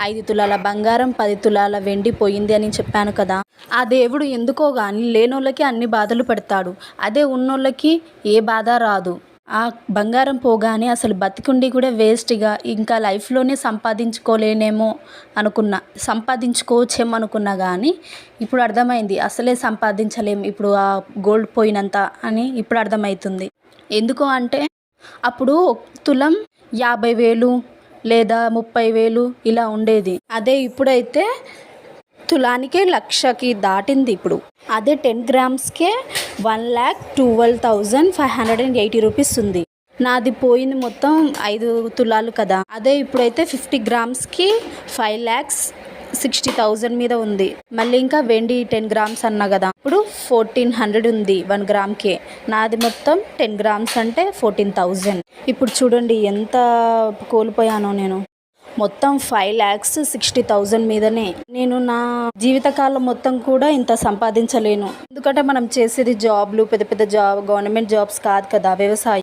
ఐదు తులాల బంగారం పది తులాల వెండి పోయింది అని చెప్పాను కదా. ఆ దేవుడు ఎందుకో కానీ లేనోళ్ళకి అన్ని బాధలు పెడతాడు. అదే ఉన్నోళ్ళకి ఏ బాధ రాదు. ఆ బంగారం పోగానే అసలు బతికుండి కూడా వేస్ట్గా ఇంకా లైఫ్లోనే సంపాదించుకోలేనేమో అనుకున్నా. సంపాదించుకోవచ్చేమో అనుకున్నా కానీ ఇప్పుడు అర్థమైంది. అసలే సంపాదించలేం. ఇప్పుడు ఆ గోల్డ్ పోయినంత అని ఇప్పుడు అర్థమవుతుంది ఎందుకు అంటే అప్పుడు ఒక తులం యాభై వేలు లేదా ముప్పై వేలు ఇలా ఉండేది. అదే ఇప్పుడైతే తులానికే లక్షకి దాటింది ఇప్పుడు. అదే ten గ్రామ్స్కే one lakh twelve thousand five hundred and eighty rupees ఉంది. నాది పోయింది మొత్తం ఐదు తులాలు కదా. అదే ఇప్పుడైతే ఫిఫ్టీ గ్రామ్స్కి ఫైవ్ ల్యాక్స్ సిక్స్టీ థౌజండ్ మీద ఉంది. మళ్ళీ ఇంకా వెండి టెన్ గ్రామ్స్ అన్నా కదా. ఇప్పుడు ఫోర్టీన్ హండ్రెడ్ ఉంది వన్ గ్రామ్కే నాది మొత్తం టెన్ గ్రామ్స్ అంటే ఫోర్టీన్ థౌజండ్ ఇప్పుడు చూడండి ఎంత కోల్పోయానో నేను. మొత్తం ఫైవ్ ల్యాక్స్ సిక్స్టీ థౌజండ్ మీదనే. నేను నా జీవితకాలం మొత్తం కూడా ఇంత సంపాదించలేను. ఎందుకంటే మనం చేసేది జాబ్లు పెద్ద పెద్ద జాబ్ గవర్నమెంట్ జాబ్స్ కాదు కదా వ్యవసాయం.